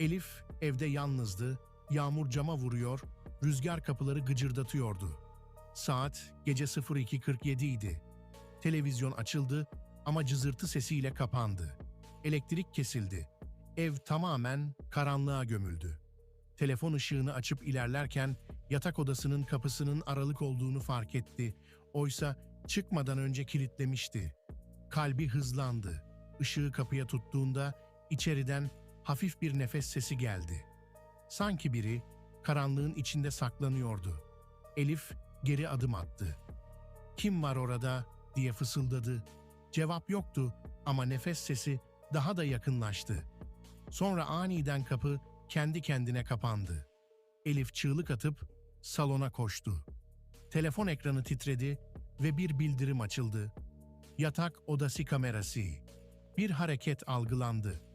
Elif evde yalnızdı, yağmur cama vuruyor, rüzgar kapıları gıcırdatıyordu. Saat gece 02.47 idi. Televizyon açıldı ama cızırtı sesiyle kapandı. Elektrik kesildi. Ev tamamen karanlığa gömüldü. Telefon ışığını açıp ilerlerken yatak odasının kapısının aralık olduğunu fark etti. Oysa çıkmadan önce kilitlemişti. Kalbi hızlandı. Işığı kapıya tuttuğunda içeriden hafif bir nefes sesi geldi. Sanki biri karanlığın içinde saklanıyordu. Elif geri adım attı. Kim var orada diye fısıldadı. Cevap yoktu ama nefes sesi daha da yakınlaştı. Sonra aniden kapı kendi kendine kapandı. Elif çığlık atıp salona koştu. Telefon ekranı titredi ve bir bildirim açıldı. Yatak odası kamerası. Bir hareket algılandı.